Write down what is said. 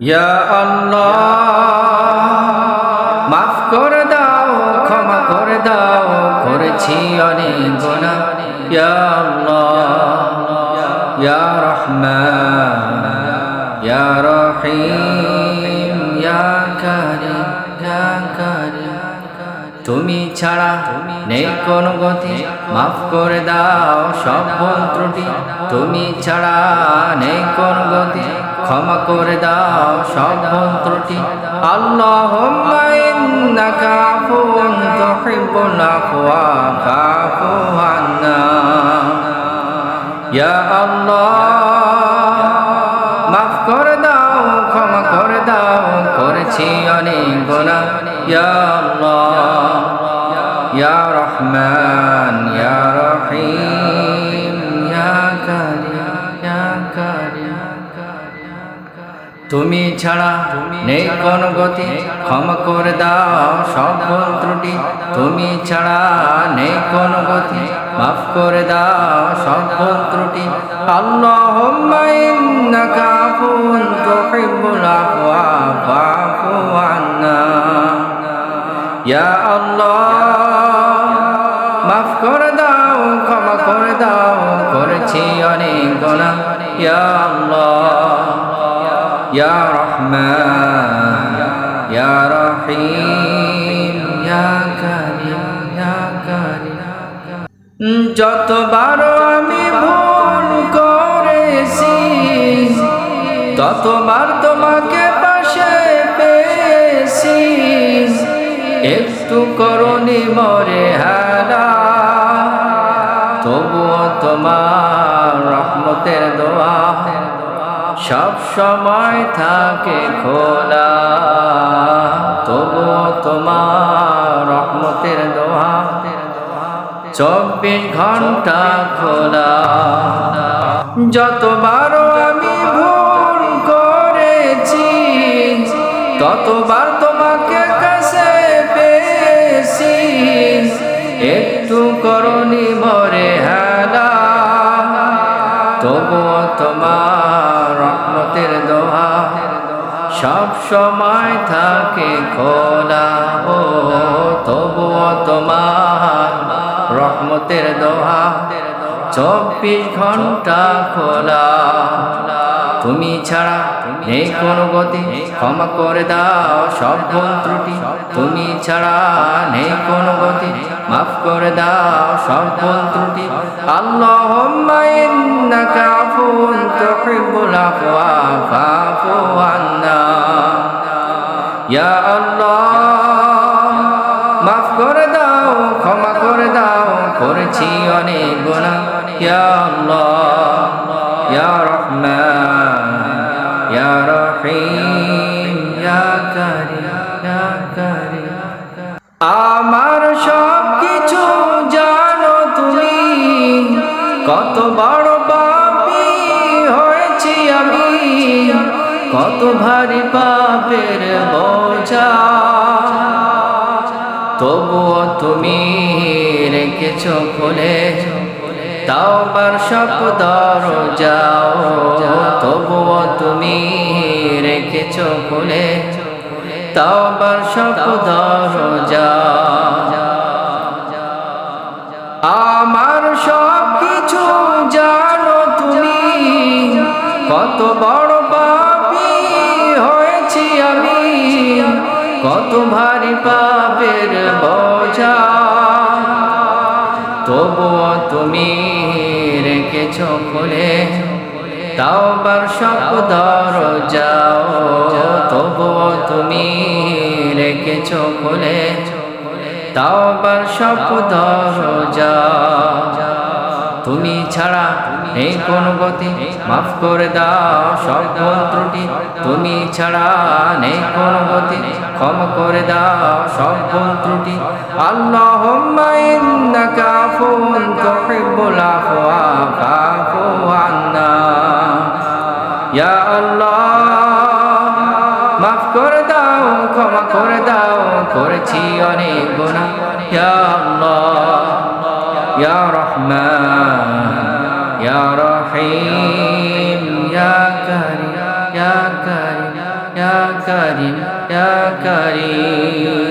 ইয়া আল্লাহ, মাফ করে দাও, ক্ষমা করে দাও, করেছি অনেক গুণা ইয়া আল্লাহ, ইয়া রহমান, ইয়া রহিম, ইয়া কারিম তুমি ছাড়া নেই কোন গতি, মাফ করে দাও সব ত্রুটি। তুমি ছাড়া নেই কোন গতি ক্ষমা করে দাও সব ত্রুটি আল্লাহ, মাফ করে দাও, ক্ষমা করে দাও, করেছি অনেক গোনা ইয়া আল্লাহ, ইয়া তুমি ছাড়া নেই কোন গতি, ক্ষমা করে দাও সব ত্রুটি। তুমি ছাড়া নেই কোন গতি, মাফ করে দাও সব ত্রুটি। আল্লাহুম্মা ইন্নাকা আফুউন তুহিব্বুল আফওয়া ফাফু আন্না। ইয়া আল্লাহ, মাফ করে দাও, ক্ষমা করে দাও, করেছি অনেক গোনা ইয়া আল্লাহ। ইয়া রহমান ইয়া রহিম ইয়া কারিম ইয়া কারিম যতবার আমি ভুল করেছি, ততবার তোমাকে পাশে পেয়েছি। একটু করণি মরে হারা, তবুও তোমার রহমতের দোয়া। সব সময় থাকে খোলা। তবুও তোমার রহমতের দোয়া। চব্বিশ ঘণ্টা খোলা। যতবার আমি ভুল করেছি, ততবার তোমাকে কাছে পেয়েছি। একটু করণি সব সময় থাকে খোলা ও তবুও তোমার রহমতের দোহা। চব্বিশ ঘণ্টা খোলা। তুমি ছাড়া নেই কোনো গতি। ক্ষমা করে দাও সব ত্রুটি। তুমি ছাড়া নেই কোনো গতি। মাফ করে দাও সব ভুল ত্রুটি। আল্লাহুম্মা ইন্নাকা আফুউন তুহিব্বুল আফওয়া ফাফু আন্না। ইয়া আল্লাহ। কত ভারী পাপের বোঝা। তবুও তুমি রেখেছ খুলে তাওবার সব যাও তবুও তুমি রেখেছ খুলে তাওবার সব আমার সব কিছু জানো তুমি, কত বড় পাপি হয়েছি আমি, কত ভারী পাপের বোঝা। তবুও তুমি রেখেছ খুলে তাওবার সব যাও তবুও তুমি রেখেছ খুলে তাওবার সব যা তুমি ছাড়া নেই কোন গতি? মাফ করে দাও সব ত্রুটি। তুমি ছাড়া নেই কোন গতি। ক্ষমা করে দাও সব ত্রুটি। আল্লাহুম্মা ইন্নাকা আফুউন তুহিব্বুল আফওয়া ফাফু আন্না। আল্লাহ, মাফ করে দাও, ক্ষমা করে দাও। করেছি অনেক গুনাহ। ইয়া আল্লাহ ইয়া রহমান ইয়া রহিম ইয়া কারিম ইয়া কারিম ইয়া কারিম ইয়া কারিম